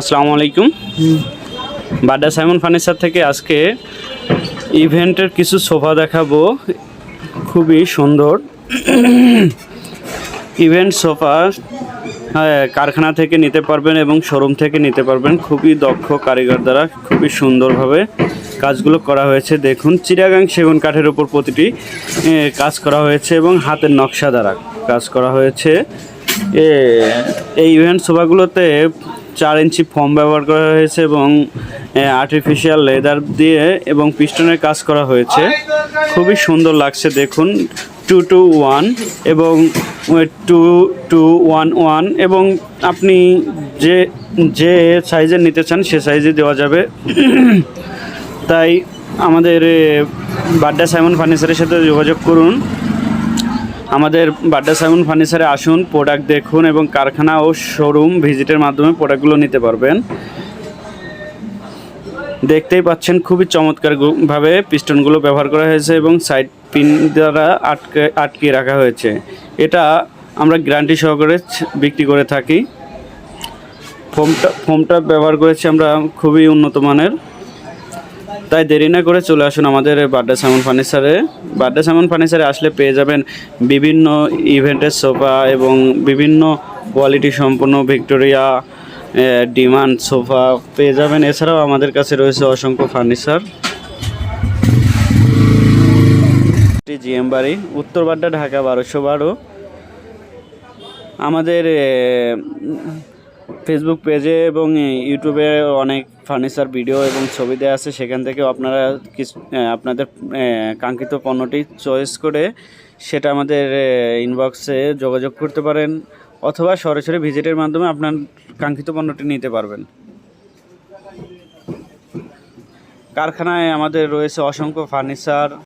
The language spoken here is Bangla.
আসসালামু আলাইকুম। বাড্ডা সাইমন ফার্নিচার থেকে আজকে ইভেন্টের কিছু সোফা দেখাবো। খুবই সুন্দর। ইভেন্ট সোফা হ্যাঁ, কারখানা থেকে নিতে পারবেন এবং শোরুম থেকে নিতে পারবেন। খুবই দক্ষ কারিগর দ্বারা খুবই সুন্দরভাবে কাজগুলো করা হয়েছে। দেখুন চিরাগাং সেগুন কাঠের উপর প্রতিটি কাজ করা হয়েছে এবং হাতের নকশা দ্বারা কাজ করা হয়েছে। এই ইভেন্ট সোফাগুলোতে চার ইঞ্চি ফর্ম ব্যবহার করা হয়েছে এবং আর্টিফিশিয়াল লেদার দিয়ে এবং পিস্টনের কাজ করা হয়েছে। খুবই সুন্দর লাগছে দেখুন। টু টু ওয়ান এবং টু টু ওয়ান ওয়ান এবং আপনি যে যে সাইজের নিতে চান সে সাইজে দেওয়া যাবে। তাই আমাদের বাড্ডা সাইমন ফার্নিচারের সাথে যোগাযোগ করুন। আমাদের বাড্ডা সাইমন ফার্নিচারে আসুন প্রোডাক্ট দেখুন এবং কারখানা ও শোরুম ভিজিটের মাধ্যমে প্রোডাক্টগুলো নিতে পারবেন। দেখতেই পাচ্ছেন খুবই চমৎকারভাবে পিস্টনগুলো ব্যবহার করা হয়েছে এবং সাইড পিন দ্বারা আটকে আটকে রাখা হয়েছে। এটা আমরা গ্যারান্টি সহকারে বিক্রি করে থাকি। ফোমটা ফোমটা ব্যবহার করেছি আমরা খুবই উন্নত মানের। তাই দেরি না করে চলে আসুন আমাদের বাড্ডা সামন ফার্নিচারে। বাড্ডা সামন ফার্নিচারে আসলে পেয়ে যাবেন বিভিন্ন ইভেন্টের সোফা এবং বিভিন্ন কোয়ালিটি সম্পন্ন ভিক্টোরিয়া ডিমান্ড সোফা পেয়ে যাবেন। এছাড়াও আমাদের কাছে রয়েছে অসংখ্য ফার্নিচার। জিএম বাড়ি, উত্তর বাড্ডা, ঢাকা বারোশো বারো। আমাদের ফেসবুক পেজে এবং ইউটিউবে অনেক ফার্নিচার ভিডিও এবং ছবি দেওয়া আছে। সেখান থেকে আপনারা কিছু আপনাদের কাঙ্ক্ষিত পণ্যটি চয়েস করে সেটা আমাদের ইনবক্সে যোগাযোগ করতে পারেন অথবা সরাসরি ভিজিটের মাধ্যমে আপনার কাঙ্ক্ষিত পণ্যটি নিতে পারবেন। কারখানায় আমাদের রয়েছে অসংখ্য ফার্নিচার